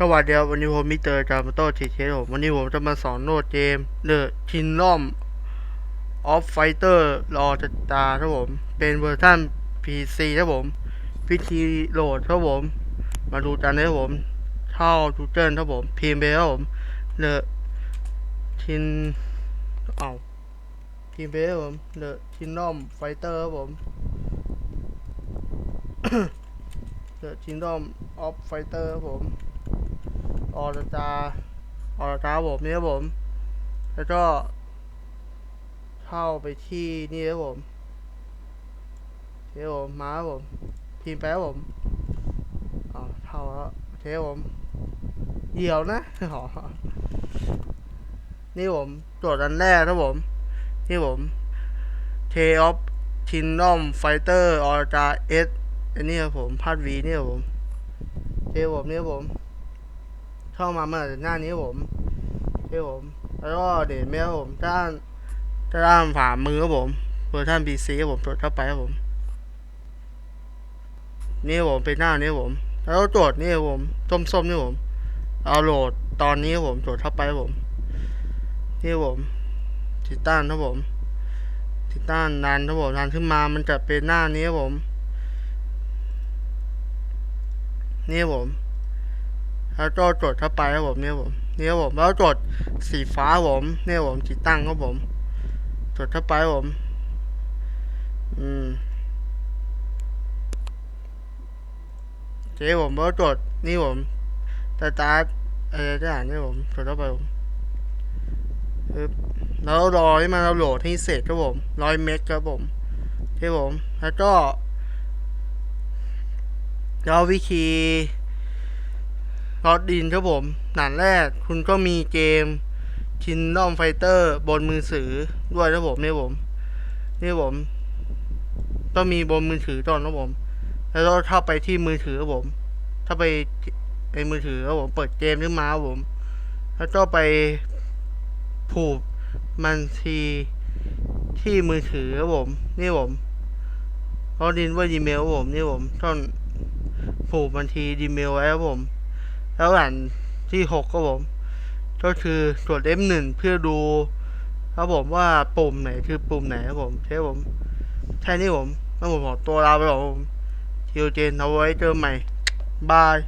สวัสดีครับวันนี้ผมมิเตอร์จามโต้ทีเทสผมวันนี้ผมจะมาสอนโหลดเกม The Kingdom of Fighter รอจะตาครับผม เป็นเวอร์ชัน PC ครับผมวิธีโหลดครับผม มาดูกันนะครับผมเข้า Google ครับผม พิมพ์ไปครับผม The Kin เอาพิมพ์ไปครับผม The Kingdom Fighter ครับผม The Kingdom of Fighter ครับผม ออร์จาออร์จาผมนี่ครับผม แล้วก็เข้าไปที่นี่ครับผมเทผมมาครับผมพิมพ์ไปครับผมอ๋อเข้าแล้วเทผมเดี๋ยวนะอ๋อนี่ผมโจทย์อันแรกครับผม นี่ผมเทออฟคินนอมไฟเตอร์ออร์จาเอสอันนี้ครับผมพาดวีนี่ครับผมเทผมนี่ครับผม เข้ามาเมื่อหน้านี้ผมนี่ผม แล้วก็เด่นแม่ครับผมด้านด้านฝ่ามือผมเวอร์ชัน PC ครับผมตรวจเข้าไปครับผม นี่ผมเป็นหน้านี้ผม แล้วก็โจนี่ผมส้มๆนี่ผมเอาโหลดตอนนี้ผมโจทย์เข้าไปผม นี่ผมติดตั้งครับผมติดตั้งนันครับผมนันขึ้นมามันจะเป็นหน้านี้ผม นี่ผม แล้วก็จดเข้าไปครับผมเนี่ยผมเนี่ยผมแล้วจดสีฟ้าผมเนี่ยผมติดตั้งครับผมจดเข้าไปผม อืมโอเคผมแล้วจดนี่ผมตาตาอะไรต่างเนี่ยผมจดเข้าไปผมแล้วรอให้มันเราโหลดให้เสร็จครับผมร้อยเมกครับผมที่ผม แล้วก็แล้ววิธี ลอดดินครับผมหนานแรกคุณก็มีเกม Kingdom Fighter บนมือถือด้วยนะผมเนี่ยผม นี่ผมต้องมีบนมือถือก่อนนะผม แล้วก็เข้าไปที่มือถือครับผม ถ้าไปในมือถือครับผมเปิดเกมขึ้นมาครับผม แล้วก็ไปผูกมันทีที่มือถือครับผม นี่ผมลอดดินว่าดีเมลครับผม นี่ผมต้องผูกบัญชีดีเมลไว้ครับผม แล้วอันที่หกครับผม ก็คือกด F1 เพื่อดูครับผมว่าปุ่มไหนคือปุ่มไหนครับผมใช่ผมแค่นี้ผมแล้วผมขอตัวลาไปก่อนครับผมคิวเจนเอาไว้เจอใหม่บาย